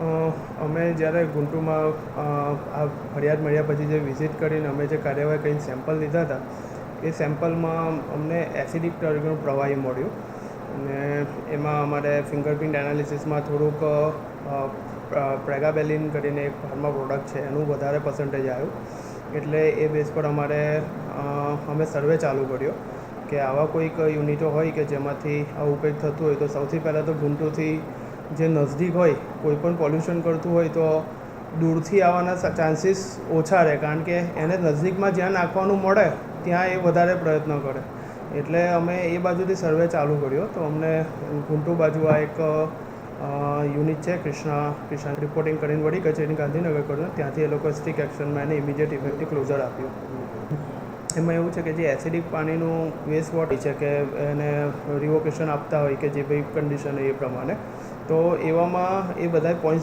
અમે જ્યારે ગુંટુમાં આ ફરિયાદ મળ્યા પછી જે વિઝિટ કરીને અમે જે કાર્યવાહી કરીને સેમ્પલ લીધા હતા, એ સેમ્પલમાં અમને એસિડિક તરીકેનું પ્રવાહી મળ્યું. અને એમાં અમારે ફિંગરપ્રિન્ટ એનાલિસિસમાં થોડુંક પ્રેગાબેલિન કરીને એક ફાર્મા પ્રોડક્ટ છે, એનું વધારે પર્સન્ટેજ આવ્યું. એટલે એ બેઝ પર અમારે અમે સર્વે ચાલુ કર્યો કે આવા કોઈક યુનિટો હોય કે જેમાંથી આ ઉપયોગ થતું હોય, તો સૌથી પહેલાં તો ગુંટુથી જે નજદીક હોય કોઈ પણ પોલ્યુશન કરતું હોય તો દૂરથી આવવાના ચાન્સીસ ઓછા રહે. કારણ કે એને નજદીકમાં જ્યાં નાખવાનું મળે, ત્યાં એ વધારે પ્રયત્ન કરે. એટલે અમે એ બાજુથી સર્વે ચાલુ કર્યો. તો અમને ગુંટુ બાજુ આ એક યુનિટ છે, કૃષ્ણા, કૃષ્ણ રિપોર્ટિંગ કરીને વડી કચેરી ગાંધીનગર કર્યું. ત્યાંથી એ લોકો સ્ટ્રિક એક્શનમાં એને ઇમિડિયેટ ઇફેક્ટિવ ક્લોઝર આપ્યું. એમાં એવું છે કે જે એસિડિક પાણીનું વેસ્ટ વોટર છે કે એને રિવોકેશન આપતા હોય કે જે ભાઈ કન્ડિશન હોય એ પ્રમાણે, તો એવામાં એ બધા પોઈન્ટ્સ